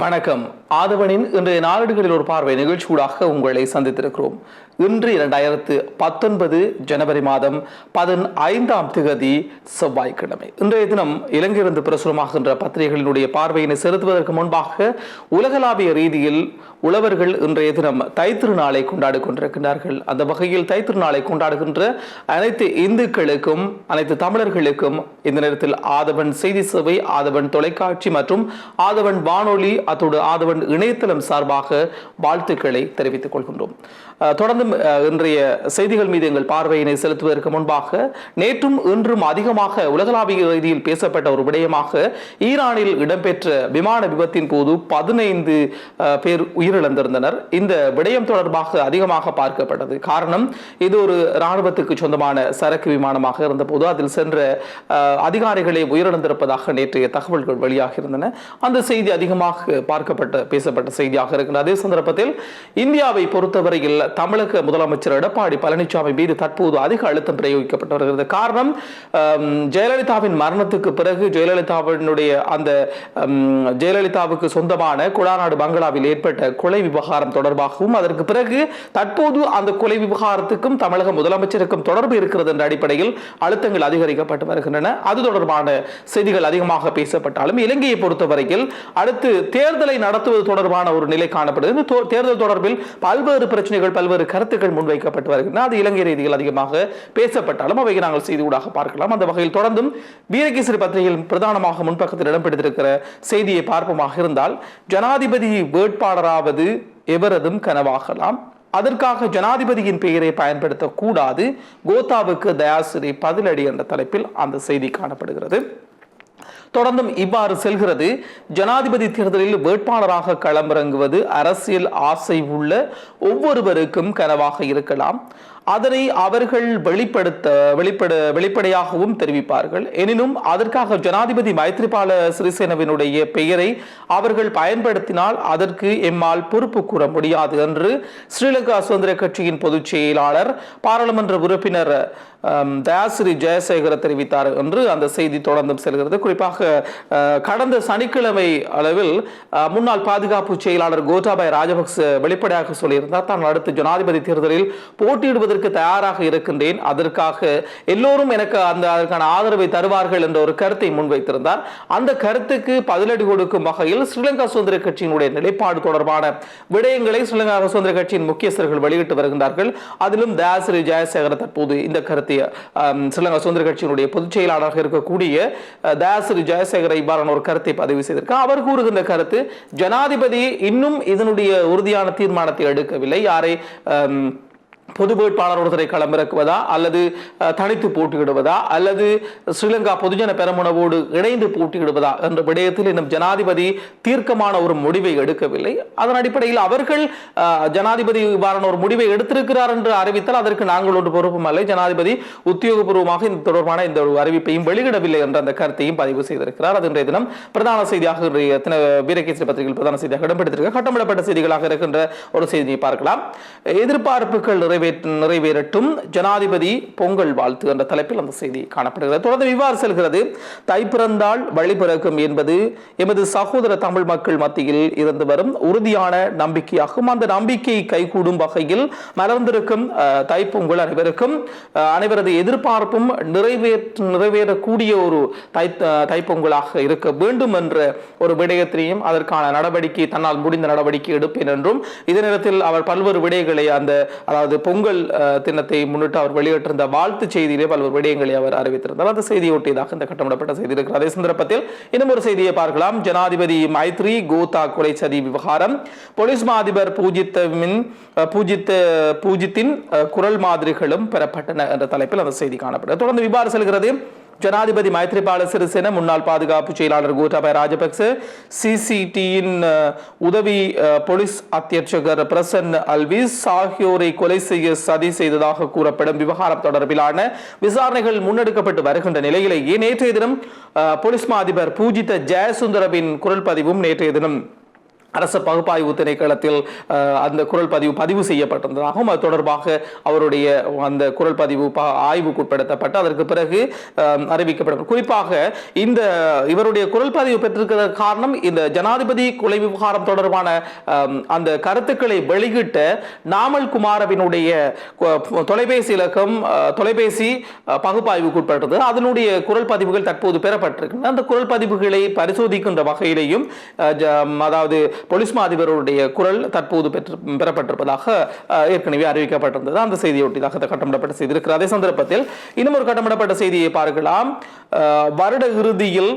வணக்கம். ஆதவனின் இன்றைய நாளிடுகளில் ஒரு பார்வை நிகழ்ச்சியூடாக உங்களை சந்தித்திருக்கிறோம். இன்று இரண்டாயிரத்து பத்தொன்பது ஜனவரி மாதம் பதினைந்தாம் திகதி செவ்வாய்க்கிழமை. இன்றைய தினம் இலங்கையிலிருந்து பிரசுரமாகின்ற பத்திரிகைகளினுடைய பார்வையினை செலுத்துவதற்கு முன்பாக உலகளாவிய ரீதியில் உழவர்கள் இன்றைய தினம் தைத்திருநாளை கொண்டாடி கொண்டிருக்கின்றார்கள். அந்த வகையில் தைத்திருநாளை கொண்டாடுகின்ற அனைத்து இந்துக்களுக்கும் அனைத்து தமிழர்களுக்கும் இந்த நேரத்தில் ஆதவன் செய்தி சேவை ஆதவன் தொலைக்காட்சி மற்றும் ஆதவன் வானொலி அத்தோடு ஆதவன் இணையதளம் சார்பாக வாழ்த்துக்களை தெரிவித்துக் கொள்கின்றோம். தொடர்ந்து இன்றைய செய்திகள் மீது எங்கள் பார்வையினை செலுத்துவதற்கு முன்பாக நேற்றும் இன்றும் அதிகமாக உலகளாவிய ரீதியில் பேசப்பட்ட ஒரு விடயமாக ஈரானில் இடம்பெற்ற விமான விபத்தின் போது பதினைந்து பேர் உயிரிழந்திருந்தனர். இந்த விடயம் தொடர்பாக அதிகமாக பார்க்கப்பட்டது. காரணம் இது ஒரு இராணுவத்துக்கு சொந்தமான சரக்கு விமானமாக இருந்தபோது அதில் சென்ற அதிகாரிகளை உயிரிழந்திருப்பதாக நேற்றைய தகவல்கள் வெளியாக இருந்தன அந்த செய்தி அதிகமாக பார்க்கப்பட்ட பேசப்பட்ட செய்தியாக இருக்கிறது அதே சந்தர்ப்பத்தில் இந்தியாவை பொறுத்தவரையில் தமிழக முதலமைச்சர் எடப்பாடி பழனிசாமி மீது தற்போது அதிக அழுத்தம் பிரயோகிக்கப்பட்டு வருகிறது. காரணம் ஜெயலலிதாவின் மரணத்துக்கு பிறகு ஜெயலலிதாவினுடைய அந்த ஜெயலலிதாவுக்கு சொந்தமான குடாநாடு பங்களாவில் ஏற்பட்ட கொலை விவகாரம் தொடர்பாகவும் அதற்கு பிறகு தற்போது அந்த கொலை விவகாரத்துக்கும் தமிழக முதலமைச்சருக்கும் தொடர்பு இருக்கிறது என்ற அடிப்படையில் அழுத்தங்கள் அதிகரிக்கப்பட்டு வருகின்றன. அது தொடர்பான செய்திகள் அதிகமாக பேசப்பட்டாலும் இலங்கையை பொறுத்தவரையில் அடுத்து தேர்தலை நடத்துவது தொடர்பான ஒரு நிலை காணப்படுது. இந்த தேர்தல் தொடர்பில் பல்வேறு பிரச்சனைகள் பல்வேறு கருத்துக்கள் முன்வைக்கப்பட்டு வருகின்றன. அது இலங்கை ரீதியில் அதிகமாக பேசப்பட்டாலும் அவை நாங்கள் செய்தி ஊடாக பார்க்கலாம். அந்த வகையில் தொடர்ந்தும் வீரகேசரி பத்திரிகையில் பிரதானமாக முன்பக்கத்தில் இடம்பெற்றிருக்கிற செய்தியை பார்ப்போமாக இருந்தால் ஜனாதிபதி வேட்பாளராவது எவரதும் கனவாகலாம். அதற்காக ஜனாதிபதியின் பெயரை பயன்படுத்தக்கூடாது. கோத்தாவுக்கு தயாசிரி பதிலடி என்ற தலைப்பில் அந்த செய்தி காணப்படுகிறது. தொடர்ந்தும் இவ்வாறு செல்கிறது. ஜனாதிபதி தேர்தலில் வேட்பாளராக களமிறங்குவது அரசியல் ஆசை உள்ள ஒவ்வொருவருக்கும் கனவாக இருக்கலாம். அதனை அவர்கள் வெளிப்படுத்த வெளிப்பட வெளிப்படையாகவும் தெரிவிப்பார்கள். எனினும் அதற்காக ஜனாதிபதி மைத்ரிபால சிறிசேனவினுடைய பெயரை அவர்கள் பயன்படுத்தினால் அதற்கு எம்மால் பொறுப்பு கூற முடியாது என்று ஸ்ரீலங்கா சுதந்திர கட்சியின் பொதுச் செயலாளர் பாராளுமன்ற உறுப்பினர் தயாசிரி ஜெயசேகர தெரிவித்தார் என்று அந்த செய்தி தொடர்ந்தும் செல்கிறது. குறிப்பாக கடந்த சனிக்கிழமை அளவில் முன்னாள் பாதுகாப்பு செயலாளர் கோட்டாபாய் ராஜபக்ச வெளிப்படையாக சொல்லியிருந்தார் தான் அடுத்த ஜனாதிபதி தேர்தலில் போட்டியிடுவதற்கு தயாராக இருக்கின்றேன். அதற்காக எல்லோரும் எனக்கு அந்த அதற்கான ஆதரவை தருவார்கள் என்ற ஒரு கருத்தை முன்வைத்திருந்தார். அந்த கருத்துக்கு பதிலடி கொடுக்கும் வகையில் ஸ்ரீலங்கா சுதந்திர கட்சியினுடைய நிலைப்பாடு தொடர்பான விடயங்களை ஸ்ரீலங்கா சுதந்திர கட்சியின் முக்கியஸ்தர்கள் வெளியிட்டு வருகின்றார்கள். அதிலும் தயாசிரி ஜெயசேகர தற்போது இந்த கருத்தை நடத்திய ஸ்ரீலங்கா சுதந்திர கட்சியினுடைய பொதுச் செயலாளராக இருக்கக்கூடிய தயாசிரி ஜெயசேகர இவ்வாறான ஒரு கருத்தை பதிவு செய்திருக்கார் அவர் கூறுகின்ற கருத்து ஜனாதிபதி இன்னும் இதனுடைய உறுதியான தீர்மானத்தை எடுக்கவில்லை. யாரை பொது வேட்பாளர் ஒருத்தரை களமிறக்குவதா அல்லது தனித்து போட்டியிடுவதா அல்லது ஸ்ரீலங்கா பொதுஜன பெரமுனவோடு இணைந்து போட்டியிடுவதா என்ற விடயத்தில் இன்னும் ஜனாதிபதி தீர்க்கமான ஒரு முடிவை எடுக்கவில்லை. அதன் அடிப்படையில் அவர்கள் ஜனாதிபதி இவ்வாறான ஒரு முடிவை எடுத்திருக்கிறார் என்று அறிவித்தால் அதற்கு நாங்கள் ஒன்று பொறுப்பும் அல்ல. ஜனாதிபதி உத்தியோகபூர்வமாக இந்த தொடர்பான இந்த ஒரு அறிவிப்பையும் வெளியிடவில்லை என்ற அந்த கருத்தையும் பதிவு செய்திருக்கிறார். அது இன்றைய தினம் பிரதான செய்தியாக வீரகேசரி பத்திரிகையில் பிரதான செய்தியாக இடம்பெற்றிருக்க கட்டமிடப்பட்ட செய்திகளாக இருக்கின்ற ஒரு செய்தியை பார்க்கலாம். எதிர்பார்ப்புகள் நிறைவேற்ற நிறைவேறட்டும். ஜனாதிபதி பொங்கல் வாழ்த்து என்ற தலைப்பில் அந்த செய்தி காணப்படுகிறது. தொடர்ந்து இவ்வாறு செல்கிறது. தை பிறந்தால் வழி பிறக்கும் என்பது எமது சகோதர தமிழ் மக்கள் மத்தியில் இருந்து வரும் உறுதியான நம்பிக்கையாகும். அந்த நம்பிக்கை கைகூடும் வகையில் மலர்ந்திருக்கும் தைப்பொங்கல் அனைவருக்கும் அனைவரது எதிர்பார்ப்பும் நிறைவேற்ற நிறைவேறக்கூடிய ஒரு தை தைப்பொங்கலாக இருக்க வேண்டும் என்ற ஒரு விடயத்தினையும் அதற்கான நடவடிக்கை தன்னால் முடிந்த நடவடிக்கை எடுப்பேன் என்றும் இதே நேரத்தில் அவர் பல்வேறு விடயங்களை அந்த அதாவது பொங்கல் தினத்தை முன்னிட்டு அவர் வெளியிட்டிருந்த வாழ்த்து செய்தியிலே பல்வேறு விடயங்களை அவர் அறிவித்திருந்தார். அந்த செய்தியொட்டியதாக இந்த கட்டமிடப்பட்ட செய்தி இருக்கிறது. அதே சந்தர்ப்பத்தில் இன்னும் ஒரு செய்தியை பார்க்கலாம். ஜனாதிபதி மைத்ரி கோதா கொலை சதி விவகாரம். போலீஸ் மாதிபர் அதிபர் பூஜித்த பூஜித்தின் குரல் மாதிரிகளும் பெறப்பட்டன என்ற தலைப்பில் அந்த செய்தி காணப்படுகிறது. தொடர்ந்து விவாறு செல்கிறது. ஜனாதிபதி மைத்ரிபால சிறிசேன முன்னாள் பாதுகாப்பு செயலாளர் கோட்டாபய ராஜபக்ச சிசிடியின் உதவி போலீஸ் அத்தியட்சகர் பிரசன் அல்விஸ் ஆகியோரை கொலை செய்ய சதி செய்ததாக கூறப்படும் விவகாரம் தொடர்பிலான விசாரணைகள் முன்னெடுக்கப்பட்டு வருகின்ற நிலையிலேயே நேற்றைய தினம் போலீஸ் மா அதிபர் பூஜித ஜெயசுந்தரவின் குரல் பதிவும் நேற்றைய தினம் அரச பகுப்பாய்வு திணைக்களத்தில் அந்த குரல் பதிவு பதிவு செய்யப்பட்டிருந்ததாகவும் அது தொடர்பாக அவருடைய அந்த குரல் பதிவு ப- ஆய்வுக்குட்படுத்தப்பட்டு அதற்கு பிறகு அறிவிக்கப்படும். குறிப்பாக இந்த இவருடைய குரல் பதிவு பெற்றிருக்கிற காரணம் இந்த ஜனாதிபதி கொலை விவகாரம் தொடர்பான அந்த கருத்துக்களை வெளியிட்ட நாமல் குமாரவினுடைய தொலைபேசி இலக்கம் தொலைபேசி பகுப்பாய்வுக்குட்பட்டது. அதனுடைய குரல் பதிவுகள் தற்போது பெறப்பட்டிருக்கின்றன. அந்த குரல் பதிவுகளை பரிசோதிக்கின்ற வகையிலேயும் அதாவது போலீஸ் மா அதிபருடைய குரல் தற்போது பெற்று பெறப்பட்டிருப்பதாக ஏற்கனவே அறிவிக்கப்பட்டிருந்தது. அந்த செய்தியொட்டிதாக கட்டமிடப்பட்ட செய்தி இருக்கிற அதே சந்தர்ப்பத்தில் இன்னும் ஒரு கட்டமிடப்பட்ட செய்தியை பார்க்கலாம். அஹ், வருட இறுதியில்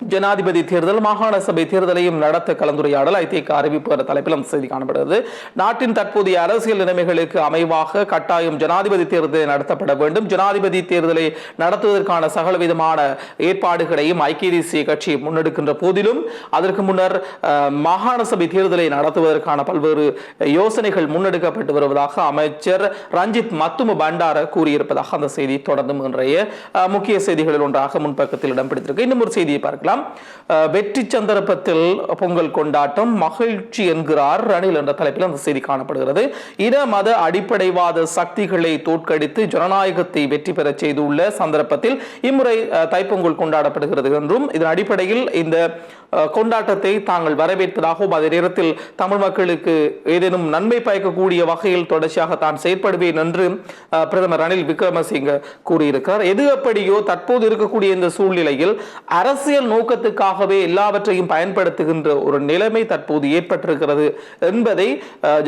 ஜனாதிபதி தேர்தல் மாகாண சபை தேர்தலையும் நடத்த கலந்துரையாடல் ஐதேக அறிவிப்பு என்ற தலைப்பில் அந்த செய்தி காணப்படுகிறது நாட்டின் தற்போதைய அரசியல் நிலைமைகளுக்கு அமைவாக கட்டாயம் ஜனாதிபதி தேர்தலை நடத்தப்பட வேண்டும். ஜனாதிபதி தேர்தலை நடத்துவதற்கான சகலவிதமான ஏற்பாடுகளையும் ஐக்கிய தேசிய கட்சி முன்னெடுக்கின்ற போதிலும் அதற்கு முன்னர் மாகாண சபை தேர்தலை நடத்துவதற்கான பல்வேறு யோசனைகள் முன்னெடுக்கப்பட்டு வருவதாக அமைச்சர் ரஞ்சித் மத்தும பண்டார கூறியிருப்பதாக அந்த செய்தி தொடர்ந்தும் இன்றைய முக்கிய செய்திகளில் ஒன்றாக முன்பக்கத்தில் இடம் பிடித்திருக்கு. இன்னும் ஒரு செய்தியை பார்க்கலாம். பார்க்கலாம். வெற்றி சந்தர்ப்பத்தில் பொங்கல் கொண்டாட்டம் மகிழ்ச்சி என்கிறார் ரணில் என்ற தலைப்பில் அந்த செய்தி காணப்படுகிறது. இன மத அடிப்படைவாத சக்திகளை தோற்கடித்து ஜனநாயகத்தை வெற்றி பெறச் செய்துள்ள சந்தர்ப்பத்தில் இம்முறை தைப்பொங்கல் கொண்டாடப்படுகிறது என்றும் இதன் அடிப்படையில் இந்த கொண்டாட்டத்தை தாங்கள் வரவேற்பதாகவும் அதே நேரத்தில் தமிழ் மக்களுக்கு ஏதேனும் நன்மை பயக்கக்கூடிய வகையில் தொடர்ச்சியாக தான் செயற்படுவேன் என்று பிரதமர் ரணில் விக்ரமசிங்க கூறியிருக்கிறார். எது எப்படியோ தற்போது இருக்கக்கூடிய இந்த சூழ்நிலையில் அரசியல் நோக்கத்துக்காகவே எல்லாவற்றையும் பயன்படுத்துகின்ற ஒரு நிலைமை தற்போது ஏற்பட்டிருக்கிறது என்பதை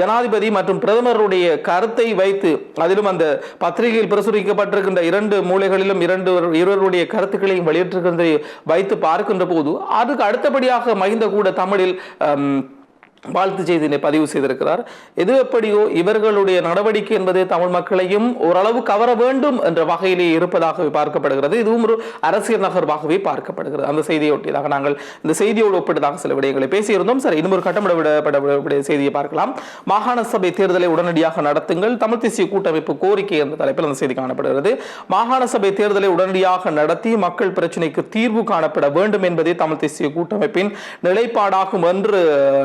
ஜனாதிபதி மற்றும் பிரதமருடைய கருத்தை வைத்து அதிலும் அந்த பத்திரிகையில் பிரசுரிக்கப்பட்டிருக்கின்ற இரண்டு மூலைகளிலும் இரண்டு இருவருடைய கருத்துக்களையும் வெளியிட்டிருக்கின்றதை வைத்து பார்க்கின்ற போது அதுக்கு அடுத்த அடுத்தபடியாக மகிந்த கூட தமிழில் வாழ்த்து செய்தியினை பதிவு செய்திருக்கிறார். எது எப்படியோ இவர்களுடைய நடவடிக்கை என்பது தமிழ் மக்களையும் ஓரளவு கவர வேண்டும் என்ற வகையிலே இருப்பதாகவே பார்க்கப்படுகிறது. இதுவும் ஒரு அரசியல் நகர்வாகவே பார்க்கப்படுகிறது. அந்த செய்தியொட்டியதாக நாங்கள் இந்த செய்தியோடு ஒப்பிட்டதாக சில விடயங்களை பேசியிருந்தோம். சரி இன்னும் ஒரு கட்டமிட செய்தியை பார்க்கலாம். மாகாண சபை தேர்தலை உடனடியாக நடத்துங்கள். தமிழ் தேசிய கூட்டமைப்பு கோரிக்கை என்ற தலைப்பில் அந்த செய்தி காணப்படுகிறது. மாகாண சபை தேர்தலை உடனடியாக நடத்தி மக்கள் பிரச்சினைக்கு தீர்வு காணப்பட வேண்டும் என்பதே தமிழ் தேசிய கூட்டமைப்பின் நிலைப்பாடாகும் என்று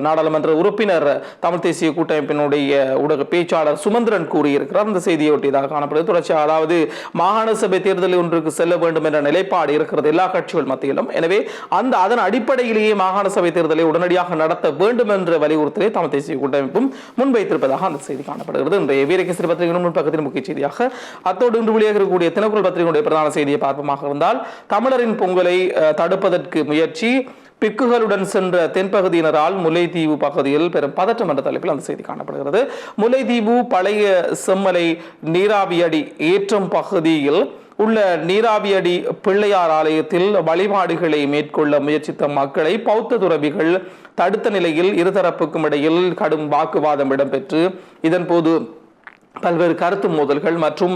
நாடாளுமன்ற உறுப்பினர் தமிழ் தேசிய கூட்டமைப்பினுடைய ஊடக பேச்சாளர் சுமந்திரன் கூறியிருக்கிறார். அந்த செய்தியை ஒட்டியதாக காணப்படுகிறது. தொடர்ச்சியாக அதாவது மாகாண சபை தேர்தல் ஒன்றுக்கு செல்ல வேண்டும் என்ற நிலைப்பாடு இருக்கிறது எல்லா கட்சிகள் மத்தியிலும். எனவே அந்த அதன் அடிப்படையிலேயே மாகாண சபை தேர்தலை உடனடியாக நடத்த வேண்டும் என்ற வலியுறுத்தலை தமிழ் தேசிய கூட்டமைப்பும் முன்வைத்திருப்பதாக அந்த செய்தி காணப்படுகிறது. இன்றைய வீரகேசரி பத்திரிகையின் முன்பக்கத்தின் முக்கிய செய்தியாக அத்தோடு இன்று வெளியாக இருக்கக்கூடிய தினக்குரல் பத்திரிகையுடைய பிரதான செய்தியை பார்ப்பமாக இருந்தால் தமிழரின் பொங்கலை தடுப்பதற்கு முயற்சி பிக்குகளுடன் சென்ற தென்பகுதியினரால் முல்லைத்தீவு பகுதியில் பெரும் பதற்றம் என்ற தலைப்பில் அந்த செய்தி காணப்படுகிறது. முல்லைத்தீவு பழைய செம்மலை நீராவியடி ஏற்றம் பகுதியில் உள்ள நீராவியடி பிள்ளையார் ஆலயத்தில் வழிபாடுகளை மேற்கொள்ள முயற்சித்த மக்களை பௌத்த துறவிகள் தடுத்த நிலையில் இருதரப்புக்கும் இடையில் கடும் வாக்குவாதம் இடம்பெற்று இதன்போது பல்வேறு கருத்து மோதல்கள் மற்றும்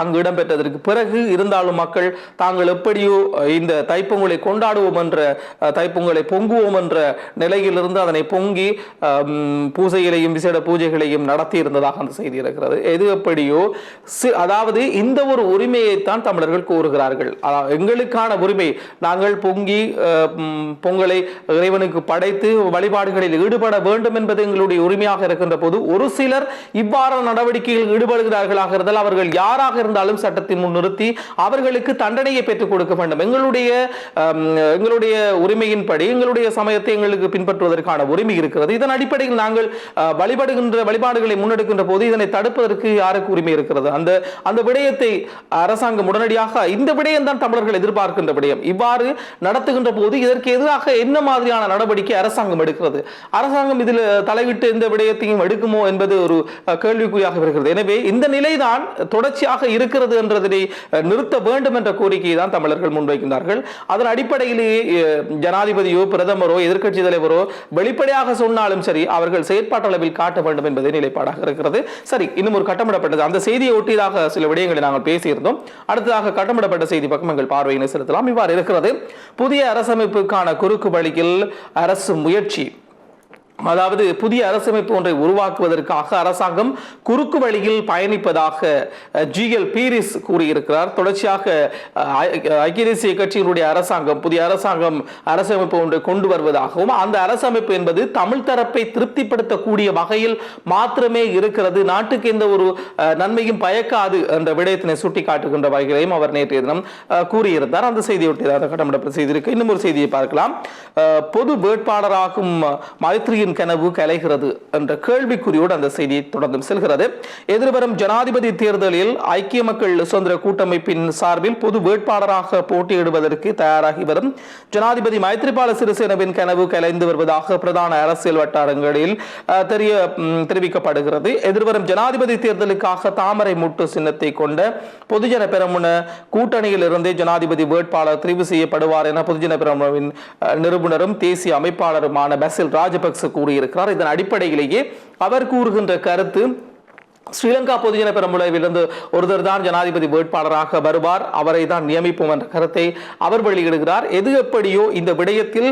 அங்கு இடம்பெற்றதற்கு பிறகு இருந்தாலும் மக்கள் தாங்கள் எப்படியோ இந்த தைப்பொங்கலை கொண்டாடுவோம் என்ற தைப்பொங்கலை பொங்குவோம் என்ற நிலையிலிருந்து அதனை பொங்கி பூஜைகளையும் விசேட பூஜைகளையும் நடத்தி இருந்ததாக அந்த செய்தி இருக்கிறது. எது எப்படியோ அதாவது இந்த ஒரு உரிமையைத்தான் தமிழர்கள் கோருகிறார்கள். எங்களுக்கான உரிமை. நாங்கள் பொங்கி பொங்கலை இறைவனுக்கு படைத்து வழிபாடுகளில் ஈடுபட வேண்டும் என்பது எங்களுடைய உரிமையாக இருக்கின்ற போது ஒரு சிலர் இவ்வாறான நடவடிக்கையில் ஈடுபடுகிறார்களாக இருந்தால் அவர்கள் யாராக இருந்தாலும் சட்டத்தின் முன் நிறுத்தி அவர்களுக்கு தண்டனையை பெற்றுக் கொடுக்க வேண்டும். எங்களுடைய எங்களுடைய உரிமையின்படி எங்களுடைய சமயத்தை எங்களுக்கு பின்பற்றுவதற்கான உரிமை இருக்கிறது. இதன் அடிப்படையில் நாங்கள் வழிபடுகின்ற வழிபாடுகளை முன்னெடுக்கின்ற போது இதனை தடுப்பதற்கு யாருக்கு உரிமை இருக்கிறது? அந்த அந்த விடயத்தை அரசாங்கம் உடனடியாக இந்த விடயம் தான் தமிழர்கள் எதிர்பார்க்கின்ற விடயம். இவ்வாறு நடத்துகின்ற போது இதற்கு எதிராக என்ன மாதிரியான நடவடிக்கை அரசாங்கம் எடுக்கிறது? அரசாங்கம் இதில் தலையிட்டு இந்த விடயத்தையும் எடுக்குமோ என்பது ஒரு கேள்விக்குறியாக வருகிறது. எனவே இந்த நிலைதான் தொடர்ச்சியாக இருக்கிறது என்றதனை நிறுத்த வேண்டும் என்ற கோரிக்கையை தான் தமிழர்கள் முன்வைக்கின்றார்கள். அதன் அடிப்படையிலேயே ஜனாதிபதியோ பிரதமரோ எதிர்க்கட்சி தலைவரோ வெளிப்படையாக சொன்னாலும் சரி அவர்கள் செயற்பாட்டளவில் காட்ட வேண்டும் என்பதே நிலைப்பாடாக இருக்கிறது. சரி இன்னும் ஒரு கட்டமிடப்பட்டது. அந்த செய்தியை ஒட்டியதாக சில விடயங்களை நாங்கள் பேசியிருந்தோம். அடுத்ததாக கட்டமிடப்பட்ட செய்தி பக்கம் எங்கள் பார்வையினை செலுத்தலாம். இவ்வாறு இருக்கிறது. புதிய அரசமைப்புக்கான குறுக்கு வழியில் அரசு முயற்சி. அதாவது புதிய அரசமைப்பு ஒன்றை உருவாக்குவதற்காக அரசாங்கம் குறுக்கு வழியில் பயணிப்பதாக ஜிஎல் பீரிஸ் கூறியிருக்கிறார். தொடர்ச்சியாக ஐக்கிய தேசிய கட்சியினுடைய அரசாங்கம் புதிய அரசாங்கம் அரசமைப்பு ஒன்றை கொண்டு வருவதாகவும் அந்த அரசமைப்பு என்பது தமிழ் தரப்பை திருப்திப்படுத்தக்கூடிய வகையில் மாத்திரமே இருக்கிறது. நாட்டுக்கு எந்த ஒரு நன்மையும் பயக்காது என்ற விடயத்தினை சுட்டிக்காட்டுகின்ற வகையிலையும் அவர் நேற்றைய தினம் கூறியிருந்தார். அந்த செய்தியொட்டி தான் கட்டமிடப்பட்ட செய்திருக்கு இன்னும் ஒரு செய்தியை பார்க்கலாம். பொது வேட்பாளராகும் மைத்ரி மைத்ரியின் கனவு கலைகிறது என்ற கேள்விக்குறியோடு அந்த செய்தி தொடர்ந்து செல்கிறது. எதிர்வரும் ஜனாதிபதி தேர்தலில் ஐக்கிய மக்கள் சுதந்திர கூட்டமைப்பின் சார்பில் பொது வேட்பாளராக போட்டியிடுவதற்கு தயாராகி வரும் ஜனாதிபதி மைத்ரிபால சிறிசேனவின் கனவு கலைந்து வருவதாக பிரதான அரசியல் வட்டாரங்களில் தெரிய தெரிவிக்கப்படுகிறது. எதிர்வரும் ஜனாதிபதி தேர்தலுக்காக தாமரை முட்டு சின்னத்தை கொண்ட பொதுஜன பெரமுன கூட்டணியில் இருந்தே ஜனாதிபதி வேட்பாளர் தெரிவு செய்யப்படுவார் என பொதுஜன பெரமுனவின் அஹ், நிறுவனரும் தேசிய அமைப்பாளருமான பசில் ராஜபக்ச கூறியிருக்கிறார். இதன் அடிப்படையிலேயே அவர் கூறுகின்ற கருத்து ஸ்ரீலங்கா பொதுஜன பெரம்புலவிலிருந்து ஒருவர் தான் ஜனாதிபதி வேட்பாளராக வருவார். அவரை தான் நியமிப்போம் என்ற கருத்தை அவர் வெளியிடுகிறார். எது எப்படியோ இந்த விடயத்தில்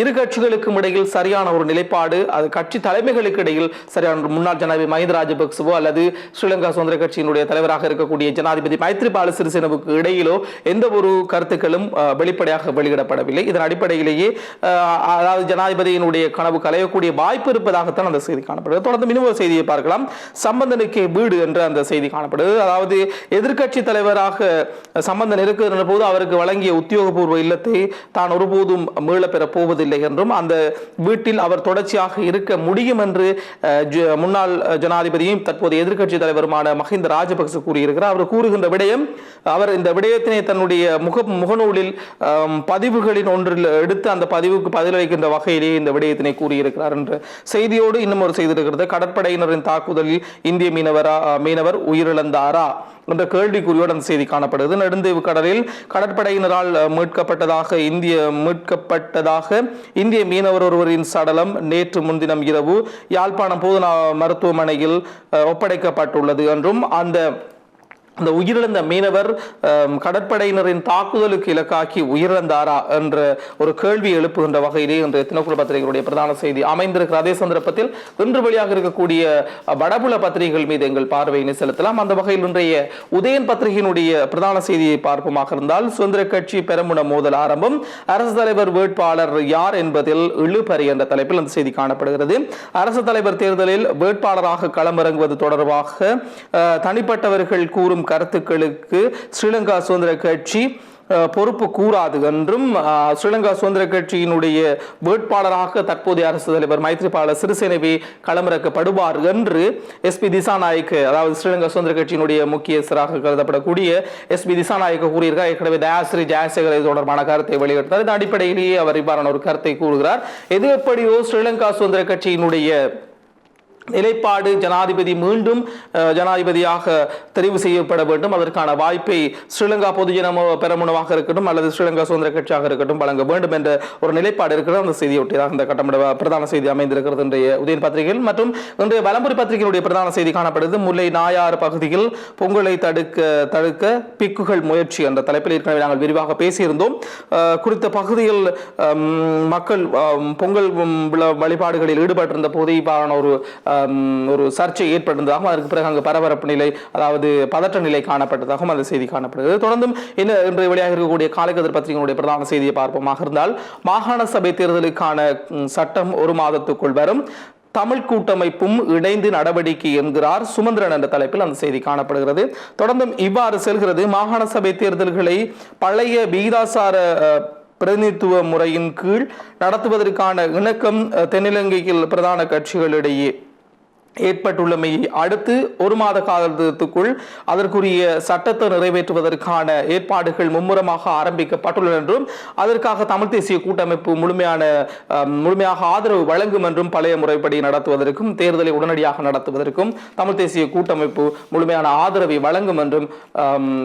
இரு கட்சிகளுக்கும் இடையில் சரியான ஒரு நிலைப்பாடு அது கட்சி தலைமைகளுக்கு இடையில் சரியான முன்னாள் ஜனாதிபதி மஹிந்த ராஜபக்சவோ அல்லது ஸ்ரீலங்கா சுதந்திர கட்சியினுடைய தலைவராக இருக்கக்கூடிய ஜனாதிபதி மைத்ரிபால சிறிசேனவுக்கு இடையிலோ எந்த ஒரு கருத்துக்களும் வெளிப்படையாக வெளியிடப்படவில்லை. இதன் அடிப்படையிலேயே அதாவது ஜனாதிபதியினுடைய கனவு கலையக்கூடிய வாய்ப்பு இருப்பதாகத்தான் அந்த செய்தி காணப்படுகிறது. தொடர்ந்து மினிமம் செய்தியை பார்க்கலாம். சம்பந்தனுக்கு வீடு என்று அந்த செய்தி காணப்படுது. அதாவது எதிர்கட்சி தலைவராக சம்பந்தன் இருக்கிற போது அவருக்கு வழங்கிய உத்தியோகபூர்வ இல்லத்தை தான் ஒருபோதும் மீளப்பெறப் போவதில்லை என்றும் அந்த வீட்டில் அவர் தொடர்ச்சியாக இருக்க முடியும் என்று முன்னாள் ஜனாதிபதியும் தற்போது எதிர்கட்சி தலைவருமான மஹிந்த ராஜபக்ச கூறியிருக்கிறார். அவர் கூறுகின்ற விடயம் அவர் இந்த விடயத்தினை தன்னுடைய முக முகநூலில் பதிவுகளின் ஒன்றில் எடுத்து அந்த பதிவுக்கு பதிலளிக்கின்ற வகையிலேயே இந்த விடயத்தினை கூறியிருக்கிறார் என்ற செய்தியோடு இன்னும் ஒரு செய்தி இருக்கிறது. கடற்படையினரின் தாக்குதலில் இந்திய மீனவரா மீனவர் உயிரிழந்தாரா என்ற கேள்விக்குறியோடு அந்த செய்தி காணப்படுகிறது. நெடுந்தீவு கடலில் கடற்படையினரால் மீட்கப்பட்டதாக இந்திய மீட்கப்பட்டதாக இந்திய மீனவர் ஒருவரின் சடலம் நேற்று முன்தினம் இரவு யாழ்ப்பாணம் போதனா மருத்துவமனையில் ஒப்படைக்கப்பட்டுள்ளது என்றும் அந்த அந்த உயிரிழந்த மீனவர் கடற்படையினரின் தாக்குதலுக்கு இலக்காக்கி உயிரிழந்தாரா என்ற ஒரு கேள்வி எழுப்புகின்ற வகையிலே இன்று தினக்குழு பத்திரிகைகளுடைய பிரதான செய்தி அமைந்திருக்கிற அதே சந்தர்ப்பத்தில் இன்று வெளியாக இருக்கக்கூடிய வடபுல பத்திரிகைகள் மீது எங்கள் பார்வையினை செலுத்தலாம். அந்த வகையில் இன்றைய உதயன் பத்திரிகையினுடைய பிரதான செய்தியை பார்ப்போமாக இருந்தால் சுதந்திர கட்சி பெரமுன மோதல் ஆரம்பம் அரசு தலைவர் வேட்பாளர் யார் என்பதில் இழுபறி என்ற தலைப்பில் அந்த செய்தி காணப்படுகிறது. அரசு தலைவர் தேர்தலில் வேட்பாளராக களமிறங்குவது தொடர்பாக தனிப்பட்டவர்கள் கூறும் கருத்துக்களுக்கு ஸ்ரீலங்கா சுதந்திர கட்சி பொறுப்பு கூறாது என்றும் ஸ்ரீலங்கா சுதந்திர கட்சியினுடைய வேட்பாளராக தற்போதைய அரசு தலைவர் மைத்ரிபால சிறிசேனவே களமிறக்கப்படுவார் என்று எஸ்பி திசாநாயக்க அதாவது ஸ்ரீலங்கா சுதந்திர கட்சியினுடைய முக்கியஸ்தராக கருதப்படக்கூடிய எஸ்பி திசாநாயக்க கூறியிருக்கார் ஏற்கனவே தயாசிரி ஜெயசேகர் இது தொடர்பான கருத்தை வெளியிட்டார். இந்த அடிப்படையிலேயே அவர் இவ்வாறான ஒரு கருத்தை கூறுகிறார். எது எப்படியோ ஸ்ரீலங்கா சுதந்திர கட்சியினுடைய நிலைப்பாடு ஜனாதிபதி மீண்டும் ஜனாதிபதியாக தெரிவு செய்யப்பட வேண்டும். அதற்கான வாய்ப்பை ஸ்ரீலங்கா பொதுஜன பெரமுனவாக இருக்கட்டும் அல்லது ஸ்ரீலங்கா சுதந்திர கட்சியாக இருக்கட்டும் வழங்க வேண்டும் என்ற ஒரு நிலைப்பாடு இருக்கிறது. அந்த செய்தியொட்டியாக இந்த கட்டமிட பிரதான செய்தி அமைந்திருக்கிறது இன்றைய உதயன் பத்திரிகையில். மற்றும் இன்றைய வலம்புரி பத்திரிகையினுடைய பிரதான செய்தி காணப்படுது முல்லை நாயார் பகுதியில் பொங்கலை தடுக்க தடுக்க பிக்குகள் முயற்சி என்ற தலைப்பில் ஏற்கனவே நாங்கள் விரிவாக பேசியிருந்தோம். குறித்த பகுதியில் மக்கள் பொங்கல் வழிபாடுகளில் ஈடுபட்டிருந்த போது இவ்வாறான ஒரு ஒரு சர்ச்சை ஏற்பட்டிருந்ததாகவும் அதற்கு பிறகு அங்கு பரபரப்பு நிலை அதாவது பதற்ற நிலை காணப்பட்டதாகவும் அந்த செய்தி காணப்படுகிறது. தொடர்ந்தும் என்ன இன்று வெளியாக இருக்கக்கூடிய காலைக்கதிர் பத்திரிகையினுடைய பிரதான செய்தியை பார்ப்போமாக இருந்தால் மாகாண சபை தேர்தலுக்கான சட்டம் ஒரு மாதத்துக்குள் வரும். தமிழ் கூட்டமைப்பும் இணைந்து நடவடிக்கை என்கிறார் சுமந்திரன் என்ற தலைப்பில் அந்த செய்தி காணப்படுகிறது. தொடர்ந்தும் இவ்வாறு செல்கிறது. மாகாண சபை தேர்தல்களை பழைய விகிதாசார பிரதிநிதித்துவ முறையின் கீழ் நடத்துவதற்கான இணக்கம் தென்னிலங்கையில் பிரதான கட்சிகளிடையே ஏற்பட்டுள்ளமையை அடுத்து ஒரு மாத காலத்துக்குள் அதற்குரிய சட்டத்தை நிறைவேற்றுவதற்கான ஏற்பாடுகள் மும்முரமாக ஆரம்பிக்கப்பட்டுள்ளன என்றும் அதற்காக தமிழ் தேசிய கூட்டமைப்பு முழுமையான முழுமையாக ஆதரவு வழங்கும் என்றும் பழைய முறைப்படி நடத்துவதற்கும் தேர்தலை உடனடியாக நடத்துவதற்கும் தமிழ் தேசிய கூட்டமைப்பு முழுமையான ஆதரவை வழங்கும் என்றும்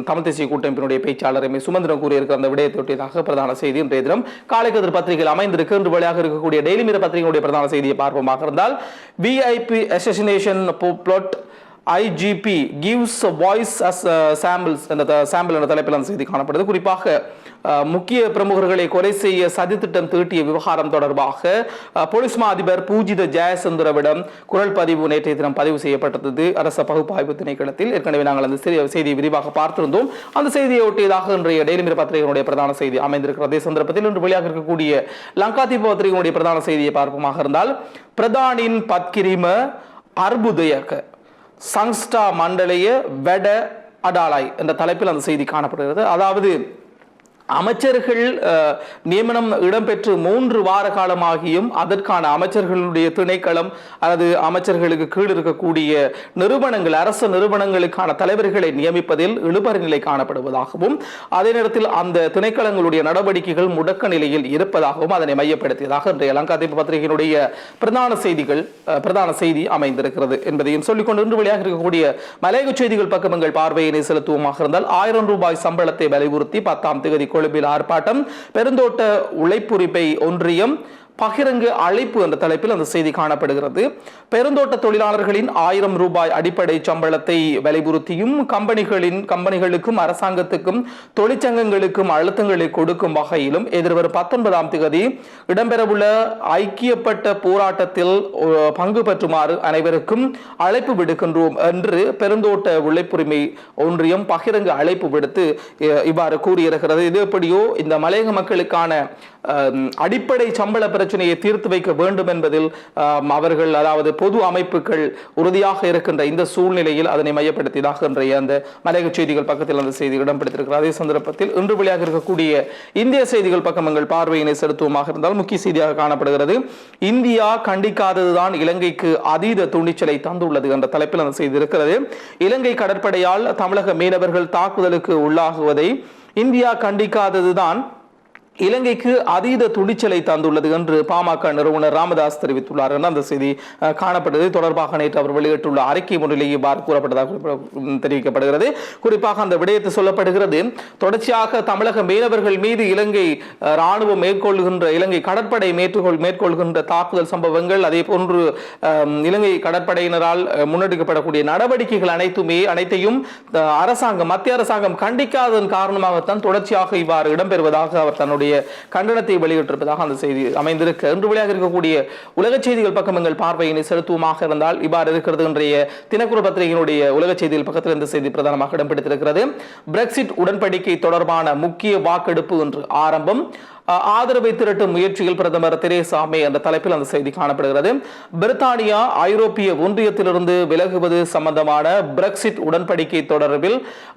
தமிழ் தேசிய கூட்டமைப்பினுடைய பேச்சாளர் எம். சுமந்திரன் கூறியிருக்கிற அந்த விடயத்தொட்டியதாக பிரதான செய்தி இன்றைய தினம் காலைக்கதிர் பத்திரிகையில் அமைந்திருக்கு இன்று வெளியாக இருக்கக்கூடிய டெய்லி மீர பத்திரிகையுடைய பிரதான செய்தியை பார்ப்போமாக இருந்தால் VIP association flat IGP gives voice as samples என்ற சாம்பிள் என்ற தலைப்பில் அந்த செய்தி காணப்படுது. குறிப்பாக uh, முக்கிய பிரமுகர்களை கொலை செய்ய சதித்திட்டம் தீட்டிய விவகாரம் தொடர்பாக uh, போலீஸ் மா அதிபர் பூஜித ஜெயசுந்தரவிடம் குரல் பதிவு நேற்றைய தினம் பதிவு செய்யப்பட்டது. அரச பகுப்பாய்வு திணைக்களத்தில் ஏற்கனவே நாங்கள் அந்த செய்தி- செய்தியை விரிவாக பார்த்திருந்தோம். அந்த செய்தியை ஒட்டியதாக இன்றைய டெய்லிமிர பத்திரிகையினுடைய பிரதான செய்தி அமைந்திருக்கிறது. அதே சந்தர்ப்பத்தில் இன்று வெளியாக இருக்கக்கூடிய லங்கா தீப பத்திரிகையினுடைய பிரதான செய்தியை பார்ப்போமாக இருந்தால் பிரதானின் பத்கிரிம அர்புதயக சங்ஸ்டா மண்டலைய வெட அடாலாய் என்ற தலைப்பில் அந்த செய்தி காணப்படுகிறது. அதாவது அமைச்சர்கள் நியமனம் இடம்பெற்று மூன்று வார காலமாகியும் அதற்கான அமைச்சர்களுடைய திணைக்களம் அல்லது அமைச்சர்களுக்கு கீழ் இருக்கக்கூடிய நிறுவனங்கள் அரசு நிறுவனங்களுக்கான தலைவர்களை நியமிப்பதில் இழுபறி நிலை காணப்படுவதாகவும் அதே நேரத்தில் அந்த திணைக்களங்களுடைய நடவடிக்கைகள் முடக்க நிலையில் இருப்பதாகவும் அதனை மையப்படுத்தியதாக இன்றைய லங்கா பத்திரிகையினுடைய பிரதான செய்திகள் பிரதான செய்தி அமைந்திருக்கிறது என்பதையும் சொல்லிக்கொண்டு இன்று வெளியாக இருக்கக்கூடிய மலையக செய்திகள் பக்கம் எங்கள் பார்வையினை செலுத்துவோமாக இருந்தால் ஆயிரம் ரூபாய் சம்பளத்தை வலியுறுத்தி பத்தாம் தேதி கொழும்பில் ஆர்ப்பாட்டம். பெருந்தோட்ட உழைப்புரிமை ஒன்றியம் பகிரங்கு அழைப்பு என்ற தலைப்பில் அந்த செய்தி காணப்படுகிறது. பெருந்தோட்ட தொழிலாளர்களின் ஆயிரம் ரூபாய் அடிப்படை சம்பளத்தை வலியுறுத்தியும் கம்பெனிகளின் கம்பெனிகளுக்கும் அரசாங்கத்துக்கும் தொழிற்சங்கங்களுக்கும் அழுத்தங்களை கொடுக்கும் வகையிலும் எதிர்வரும் பத்தொன்பதாம் தேதி இடம்பெறவுள்ள ஐக்கியப்பட்ட போராட்டத்தில் பங்கு பெற்றுமாறு அனைவருக்கும் அழைப்பு விடுக்கின்றோம் என்று பெருந்தோட்ட உழைப்புரிமை ஒன்றியம் பகிரங்கு அழைப்பு விடுத்து இவ்வாறு கூறியிருக்கிறது. இது எப்படியோ இந்த மலையக மக்களுக்கான அடிப்படை சம்பள பிரச்சனையை தீர்த்து வைக்க வேண்டும் என்பதில் அவர்கள் அதாவது பொது அமைப்புகள் உறுதியாக இருக்கின்ற இந்த சூழ்நிலையில் அதனை மையப்படுத்தியதாக இன்றைய அந்த மலையக செய்திகள் பக்கத்தில் அந்த செய்தி இடம் அதே சந்தர்ப்பத்தில் இன்று வெளியாக இருக்கக்கூடிய இந்திய செய்திகள் பக்கம் எங்கள் பார்வையினை செலுத்துவமாக இருந்தால் முக்கிய செய்தியாக காணப்படுகிறது. இந்தியா கண்டிக்காததுதான் இலங்கைக்கு அதீத துணிச்சலை தந்துள்ளது என்ற தலைப்பில் அந்த செய்தி இருக்கிறது. இலங்கை கடற்படையால் தமிழக மீனவர்கள் தாக்குதலுக்கு உள்ளாகுவதை இந்தியா கண்டிக்காததுதான் இலங்கைக்கு அதீத துணிச்சலை தந்துள்ளது என்று பாமக நிறுவனர் ராமதாஸ் தெரிவித்துள்ளார் என அந்த செய்தி காணப்பட்டது தொடர்பாக நேற்று அவர் வெளியிட்டுள்ள அறிக்கை முறையிலேயே இவ்வாறு கூறப்பட்டதாக தெரிவிக்கப்படுகிறது. குறிப்பாக அந்த விடயத்தை சொல்லப்படுகிறது. தொடர்ச்சியாக தமிழக மீனவர்கள் மீது இலங்கை ராணுவம் மேற்கொள்கின்ற இலங்கை கடற்படை மேற்கொள் மேற்கொள்கின்ற தாக்குதல் சம்பவங்கள் அதே போன்று இலங்கை கடற்படையினரால் முன்னெடுக்கப்படக்கூடிய நடவடிக்கைகள் அனைத்துமே அனைத்தையும் அரசாங்கம் மத்திய அரசாங்கம் கண்டிக்காததன் காரணமாகத்தான் தொடர்ச்சியாக இவ்வாறு இடம்பெறுவதாக அவர் தன்னுடைய கண்டனத்தை வெளியிட்டிருப்பதாக அந்த செய்தி அமைந்திருக்க. இன்று வெளியாக இருக்கக்கூடிய உலக செய்திகள் பக்கம் எங்கள் பார்வையினை செலுத்துவமாக இருந்தால் இவ்வாறு இருக்கிறது இன்றைய தினக்குறு பத்திரிகையினுடைய உலக செய்திகள் பக்கத்தில் இந்த செய்தி பிரதானமாக இடம்பிடித்திருக்கிறது பிரெக்சிட் உடன்படிக்கை தொடர்பான முக்கிய வாக்கெடுப்பு இன்று ஆரம்பம். ஆதரவை திரட்டும் முயற்சியில் பிரதமர் தெரேசா மே என்ற தலைப்பில் அந்த செய்தி காணப்படுகிறது. பிரித்தானியா ஐரோப்பிய ஒன்றியத்திலிருந்து விலகுவது சம்பந்தமான பிரெக்சிட் உடன்படிக்கை தொடர்பில்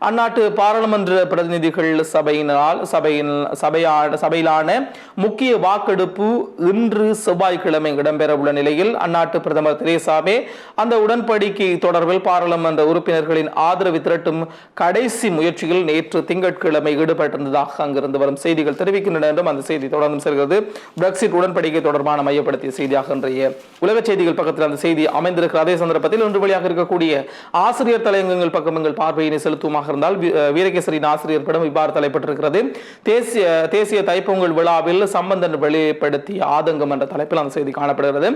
அந்நாட்டு பாராளுமன்ற பிரதிநிதிகள் சபையினால் சபையின் சபையான சபையிலான முக்கிய வாக்கெடுப்பு இன்று செவ்வாய்க்கிழமை இடம்பெறவுள்ள நிலையில் அந்நாட்டு பிரதமர் தெரேசா மே அந்த உடன்படிக்கை தொடர்பில் பாராளுமன்ற உறுப்பினர்களின் ஆதரவை திரட்டும் கடைசி முயற்சியில் நேற்று திங்கட்கிழமை ஈடுபட்டிருந்ததாக அங்கிருந்து வரும் செய்திகள் தெரிவிக்கின்றன என்றும் அந்த செய்தி தொடர்ந்து செல்கிறது. பிரெக்சிட் உடன்படிக்கை தொடர்பான மையப்படுத்திய செய்தியாக இன்றைய உலக செய்திகள் பக்கத்தில் அந்த செய்தி அமைந்திருக்கிற அதே சந்தர்ப்பத்தில் இன்று வழியாக இருக்கக்கூடிய ஆசிரியர் தலையங்கங்கள் பக்கம் எங்கள் பார்வையினை செலுத்துவமாக இருந்தால் வி- வீரகேசரியின் ஆசிரியர் படம் இவ்வாறு தலைப்பட்டிருக்கிறது. தேசிய தேசிய தைப்பொங்கல் விழாவில் சம்பந்தன் வெளிப்படுத்திய ஆதங்கம் என்ற தலைப்பில் அந்த செய்தி காணப்படுகிறது.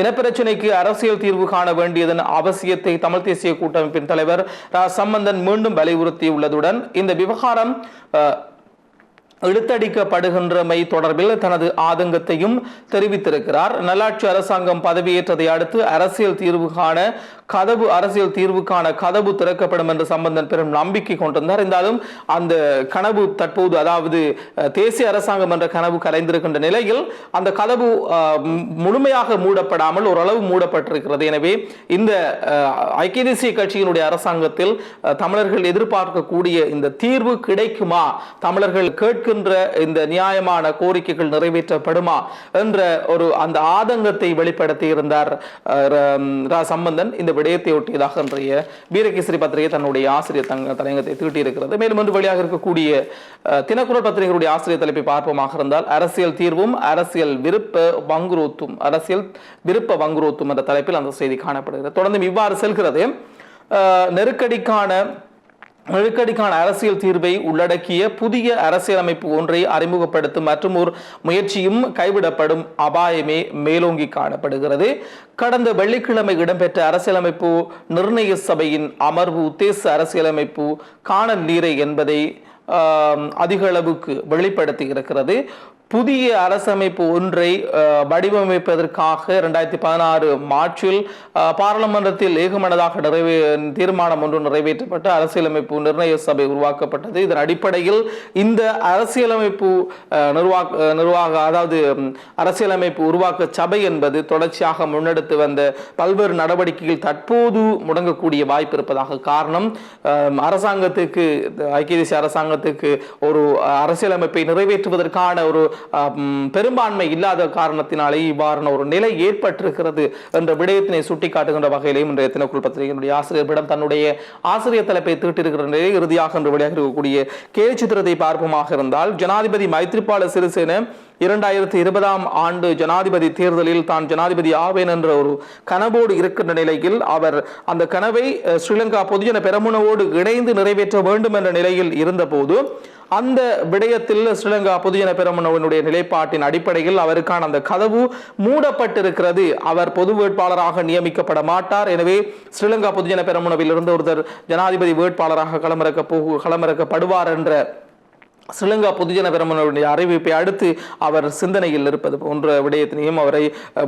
இனப்பிரச்சினைக்கு அரசியல் தீர்வு காண வேண்டியதன் அவசியத்தை தமிழ் தேசிய கூட்டமைப்பின் தலைவர் சம்பந்தன் மீண்டும் வலியுறுத்தியுள்ளதுடன் இந்த விவகாரம் அஹ், இழுத்தடிக்கப்படுகின்றமை தொடர்பில் தனது ஆதங்கத்தையும் தெரிவித்திருக்கிறார். நல்லாட்சி அரசாங்கம் பதவியேற்றதை அடுத்து அரசியல் தீர்வு காண கதவு அரசியல் தீர்வுக்கான கதவு திறக்கப்படும் என்று சம்பந்தன் பெரும் நம்பிக்கை கொண்டிருந்தார். இருந்தாலும் அந்த கனவு தற்போது அதாவது தேசிய அரசாங்கம் என்ற கனவு கலைந்திருக்கின்ற நிலையில் அந்த கதவு முழுமையாக மூடப்படாமல் ஓரளவு மூடப்பட்டிருக்கிறது. எனவே இந்த அஹ், ஐக்கிய தேசிய கட்சியினுடைய அரசாங்கத்தில் அஹ், தமிழர்கள் எதிர்பார்க்கக்கூடிய இந்த தீர்வு கிடைக்குமா? தமிழர்கள் கேட்கின்ற இந்த நியாயமான கோரிக்கைகள் நிறைவேற்றப்படுமா? என்ற ஒரு அந்த ஆதங்கத்தை வெளிப்படுத்தி இருந்தார் ரா சம்பந்தன். இந்த விடயத்தை ஒட்டியதாக இன்றைய வீரகேசரி பத்திரிகை தன்னுடைய ஆசிரியர் தங்க தலையங்கத்தை தீட்டியிருக்கிறது மேலும் வந்து வெளியாக இருக்கக்கூடிய தினக்குரல் பத்திரிகைகளுடைய ஆசிரியர் தலைப்பை பார்ப்போமாக இருந்தால் அரசியல் தீர்வும் அரசியல் விருப்ப வங்குரோத்தும் அரசியல் விருப்ப வங்குரோத்தும் என்ற தலைப்பில் அந்த செய்தி காணப்படுகிறது. தொடர்ந்து இவ்வாறு செல்கிறது. நெருக்கடிக்கான நெருக்கடிக்கான அரசியல் தீர்வை உள்ளடக்கிய புதிய அரசியலமைப்பு ஒன்றை அறிமுகப்படுத்தும் மற்றும் ஒரு முயற்சியும் கைவிடப்படும் அபாயமே மேலோங்கி காணப்படுகிறது. கடந்த வெள்ளிக்கிழமை இடம்பெற்ற அரசியலமைப்பு நிர்ணய சபையின் அமர்வு உத்தேச அரசியலமைப்பு காணல் நீரை என்பதை அதிகளவுக்கு வெளிப்படுத்தி இருக்கிறது. புதிய அரசமைப்பு ஒன்றை வடிவமைப்பதற்காக ரெண்டாயிரத்தி பதினாறு மார்ச்சில் பாராளுமன்றத்தில் ஏகமனதாக நிறைவே தீர்மானம் ஒன்று நிறைவேற்றப்பட்டு அரசியலமைப்பு நிர்ணய சபை உருவாக்கப்பட்டது. இதன் அடிப்படையில் இந்த அரசியலமைப்பு நிர்வாக நிர்வாக அதாவது அரசியலமைப்பு உருவாக்க சபை என்பது தொடர்ச்சியாக முன்னெடுத்து வந்த பல்வேறு நடவடிக்கைகள் தற்போது முடங்கக்கூடிய வாய்ப்பு இருப்பதாக காரணம். அரசாங்கத்துக்கு ஐக்கிய தேசிய அரசாங்கத்துக்கு ஒரு அரசியலமைப்பை நிறைவேற்றுவதற்கான ஒரு பெரும்பான்மை இல்லாத காரணத்தினாலே இவ்வாறான ஒரு நிலை ஏற்பட்டிருக்கிறது என்ற விடயத்தினை சுட்டிக்காட்டுகின்ற வகையிலேயும் இன்றைய தினக்குள் பத்திரிகையினுடைய ஆசிரியர்களிடம் தன்னுடைய ஆசிரியர் தலைப்பை தீட்டிருக்கிற நிலையில் இறுதியாக என்று வெளியாக இருக்கக்கூடிய கேலி சித்திரத்தை பார்ப்போமாக இருந்தால் ஜனாதிபதி மைத்ரிபால சிறிசேன இரண்டாயிரத்தி இருபதாம் ஆண்டு ஜனாதிபதி தேர்தலில் தான் ஜனாதிபதி ஆவேன் என்ற ஒரு கனவோடு இருக்கின்ற நிலையில் அவர் அந்த கனவை ஸ்ரீலங்கா பொதுஜன பெரமுனவோடு இணைந்து நிறைவேற்ற வேண்டும் என்ற நிலையில் இருந்தபோது அந்த விடயத்தில் ஸ்ரீலங்கா பொதுஜன பெரமுனவினுடைய நிலைப்பாட்டின் அடிப்படையில் அவருக்கான அந்த கதவு மூடப்பட்டிருக்கிறது. அவர் பொது வேட்பாளராக நியமிக்கப்பட மாட்டார். எனவே ஸ்ரீலங்கா பொதுஜன பெரமுனவில் இருந்து ஒருத்தர் ஜனாதிபதி வேட்பாளராக களமிறக்க போகு களமிறக்கப்படுவார் என்ற ஸ்ரீலங்கா பொதுஜன பெருமனுடைய அறிவிப்பை அடுத்து அவர் சிந்தனையில் இருப்பது போன்ற விடயத்தினையும் அவரை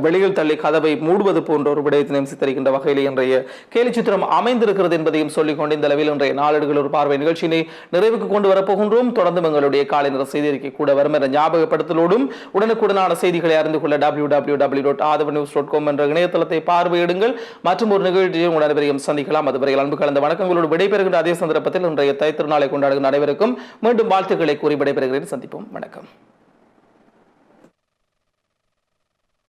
வெளியில் தள்ளி கதவை மூடுவது போன்ற ஒரு விடயத்தினையும் சித்தரிக்கின்ற வகையில் இன்றைய கேலி சித்திரம் அமைந்திருக்கிறது என்பதையும் சொல்லிக்கொண்டு இந்த அளவில் இன்றைய நாளேடுகள் ஒரு பார்வை நிகழ்ச்சியினை நிறைவுக்கு கொண்டு வரப்போகின்றோம். தொடர்ந்து எங்களுடைய காலை நிற செய்தி அறிக்கை கூட வரும் என்ற ஞாபகப்படுத்தலோடும் உடனுக்குடனான செய்திகளை அறிந்து கொள்ள W W W dot Athava news dot com என்ற இணையதளத்தை பார்வையிடுங்கள். மற்றும் ஒரு நிகழ்ச்சியும் உடனடியும் சந்திக்கலாம். அதுவரை அன்பு கலந்த வணக்கங்களோடு விடைபெறுகின்ற அதே சந்தர்ப்பத்தில் இன்றைய தை திருநாளை கொண்டாடுகின்ற அனைவருக்கும் மீண்டும் வாழ்த்துக்கள் கூறி விடைபெறுகிறேன். சந்திப்போம். வணக்கம்.